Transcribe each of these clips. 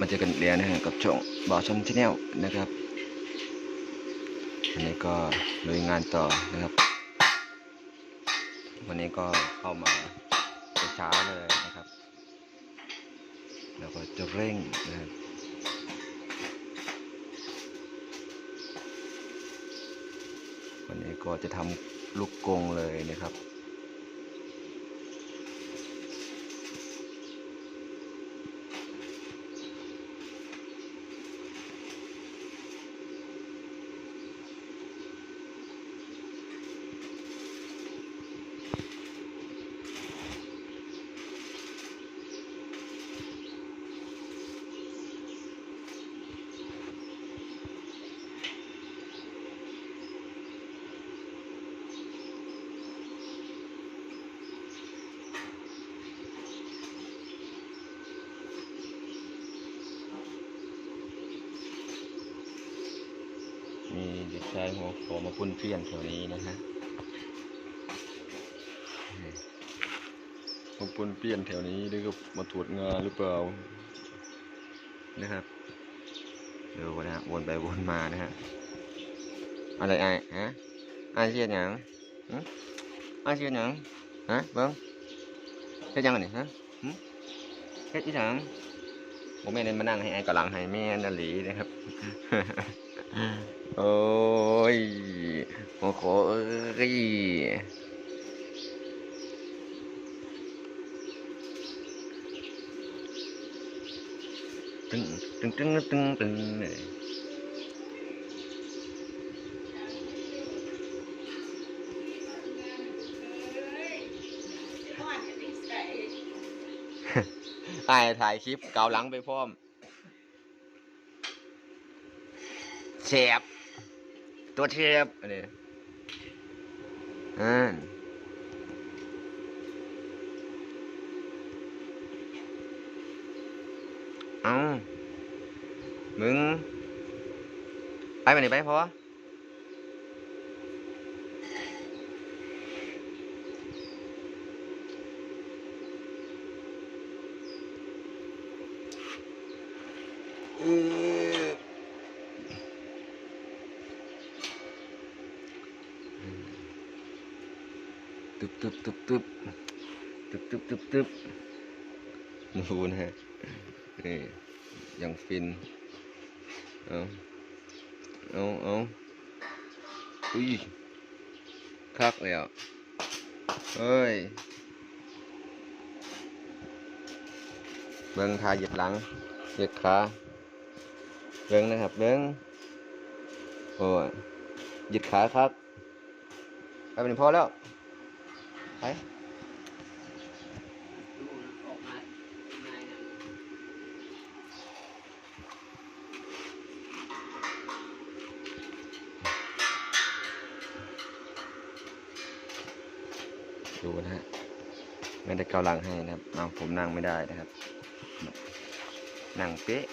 มาเจอกันอีกแล้วนะฮะกับช่องบอชันชาแนลนะครับวันนี้ก็ลุยงานต่อนะครับ วันนี้ก็เข้ามาเช้าเลยนะครับ แล้วก็จะเร่งนะครับวันนี้ก็จะทำลูกกรงเลยนะครับ มีเด็กชายหัวโขมาปุ้นเปี้ยนแถวนี้นะฮะมาปุ้นเปี้ยนแถวนี้หรือก็มาตรวจงานหรือเปล่านะครับเดี๋ยวนะฮะวนไปวนมานะฮะอะไรไอ้ฮะไอ้เชียดหยังไอ้เชียดหยังฮะเบิ้งเฮ็ดหยังอันนี้ฮะเฮ็ดอีหยังผมแม่นได้มานั่งให้ไอ้กำลังให้แม่นอหลีนะครับ โอ้ยโอ้โหเอ้ยตึงตึงตึงตึงตึงเลยไอ้ถ่ายคลิปเกาหลังไปพร้อม เชฟตัวเชฟอันนี้อ่าเอามึง ไปไปไหนไปพอเออตึ บตึบตึบตึบตึบตึบตึบตึบดูนะฮะนี่อยังฟิน เอาเอาเอาอุ้ยคักแล้วเฮ้ย เบิ้งทาเหยียดหลังเหยียดขาเบิ้งนะครับเบิ้งโอ้ยหยียดขาครับไปเป็นพอแล้ว ไปดูนะฮะไม่ได้เกาหลังให้นะครับเอาผมนั่งไม่ได้นะครับ นั่งเป๊ะ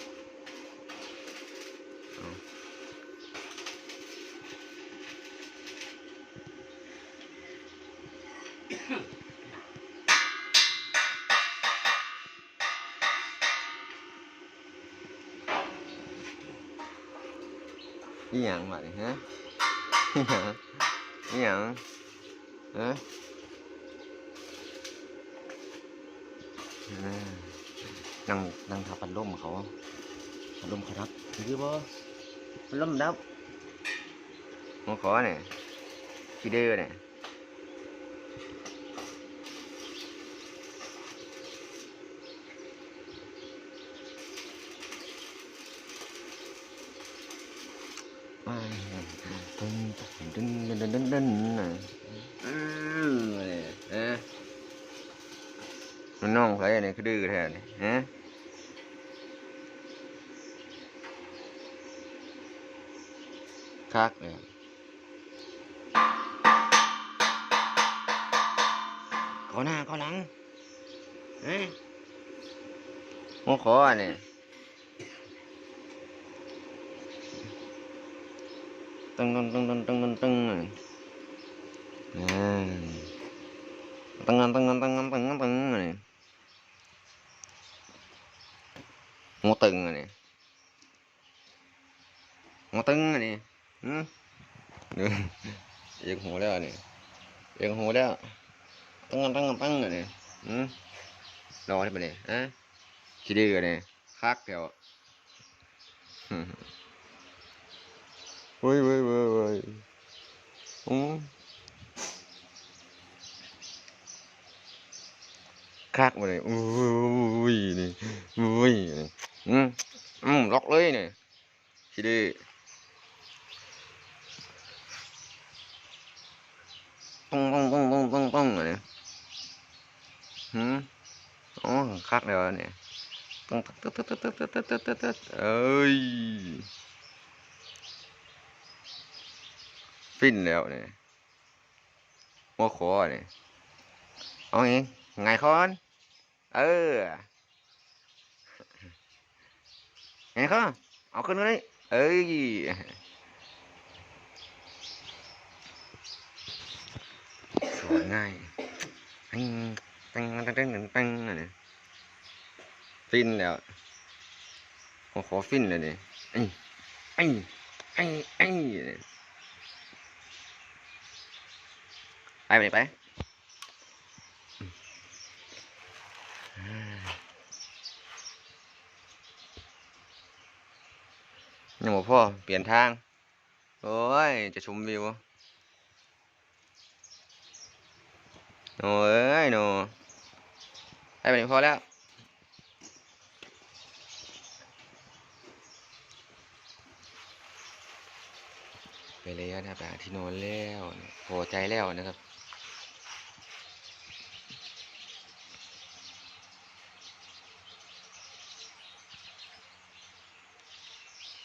นี่หยังวะนี่ฮะนี่หยังนี่หยังฮะอ่านั่งนั่งทับพัดลมเขาพัดลมเขาทับคือบ่พัดลมดับหัวขอเนี่ยขี้ดื้อเนี่ย น้องใครเนี่ยคือดื้อแท้นี่ฮะคักเลยขอหน้าขอหลังเฮ้ยโมขออันนี้ตึงตึงตึงตึงตึงตึงตึงอ่าตึงตึงตึงตึงตึงตึงตึงนี่ หัวตึงอันนี้หัวตึงอันนี้อืมหนึ่เอียงหูแล้วอันนี้เอียงหูแล้วตั้งตั้งตั้งอันนี้อืมรอที่ปะเนี่ยฮะคิดดีกันเนี่ยคักเดียวอืมเว้ยเว้ยเว้ยเว้ยอืม คักมาเลยอุ้ยนี่อุ้ยนี่อืมอืมล็อกเลยนี่คิดดีป้องป้องป้องป้องป้องป้องอะไรหืมอ๋อคักเลยวเนี่ยต้องตึ๊ดตึ๊ดตึ๊ดตึ๊ดตึ๊ดตึ๊ดตึ๊ดตึ๊ดตึ๊ดเอ้ยฟินแล้วเนี่ยหัวคอเนี่ยเอาเองไงคอน เออไงคอนเอาขึ้นเลยเอ้ยสอนง่ายตังตังตังตังตังตังอันนี้ฟินแล้วขอขอฟินเลยนี่ไอ้ไอ้ไอ้ไอ้ไปไปไป ยังบ่พ่อเปลี่ยนทาง โอ้ย จะชมวิวหนูเอ้ยหนูไปแบบนี้พอแล้วไปแล้วนะครับที่นอนแล้วพอใจแล้วนะครับ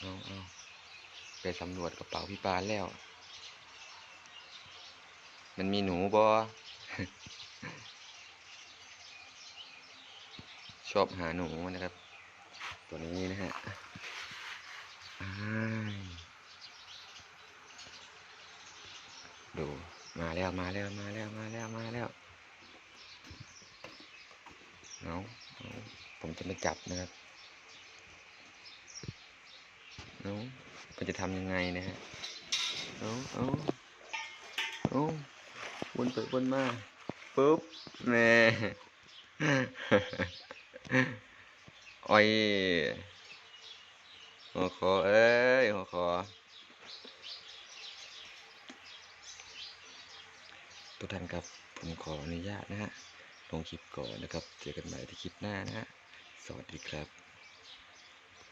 เอาเอาไปสำรวจกระเป๋าพี่ปานแล้ว มันมีหนูบอชอบหาหนูนะครับ ตัวนี้นะฮะดูมาแล้วมาแล้วมาแล้วมาแล้วมาแล้วเอาผมจะไม่จับนะครับ เอาก็จะทำยังไงนะฮะ เอาเอาเอาวนไปวนมาปุ๊บแน่อ้อยหัวคอเอ้ยหัวคอทุกท่านครับ ผมขออนุญาตนะฮะลงคลิปก่อนนะครับ เจอกันใหม่ที่คลิปหน้านะฮะ สวัสดีครับ